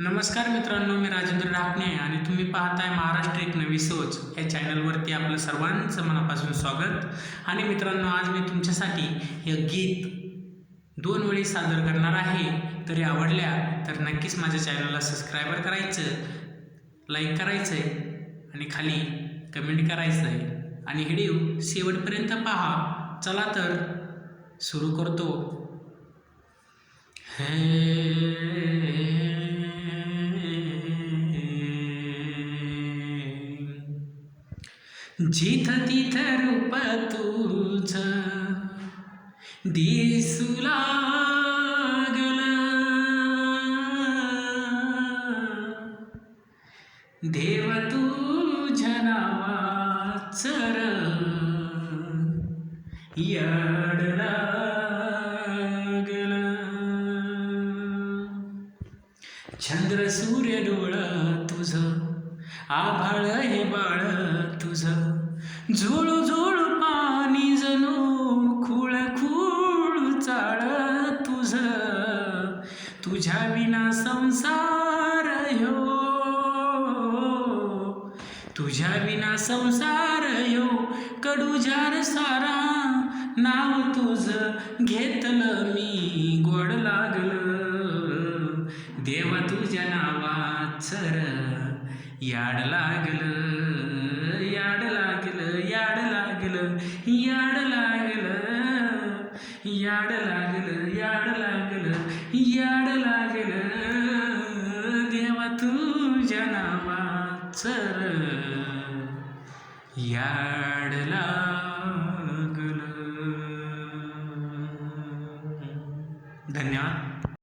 नमस्कार मित्रांनो मी राजेंद्र ढाकणे आणि तुम्ही पाहताय महाराष्ट्र एक नवी सोच. या चॅनलवरती आपलं सर्वांचं मनापासून स्वागत. आणि मित्रांनो आज मी तुमच्यासाठी हे गीत दोन वेळी सादर करणार आहे. तरी आवडल्या तर नक्कीच माझ्या चॅनलला सबस्क्रायबर करायचं लाईक करायचं आहे आणि खाली कमेंट करायचं आहे आणि व्हिडिओ शेवटपर्यंत पहा. चला तर सुरू करतो. हे जिथ तिथ रूप तुझ दिसू लागल. देव तुझ्या नावाचर याड लागल. चंद्र सूर्य डोळा तुझं आभाळ हे बाळ तुझ. झुळू झुळू पाणी जणू खुळ खूळ चाळ तुझ. तुझ्या विना संसार यो. तुझ्या विना संसार यो. कडूजार सारा नाव तुझ. घेतलं मी गोड लागलं. देवा तुझ्या सर याड लागलं याड लागलं याड लागलं याड लागलं याड लागलं याड लागलं याड लागलं. देवा तुझ्या नावाच याड लागलं. धन्यवाद.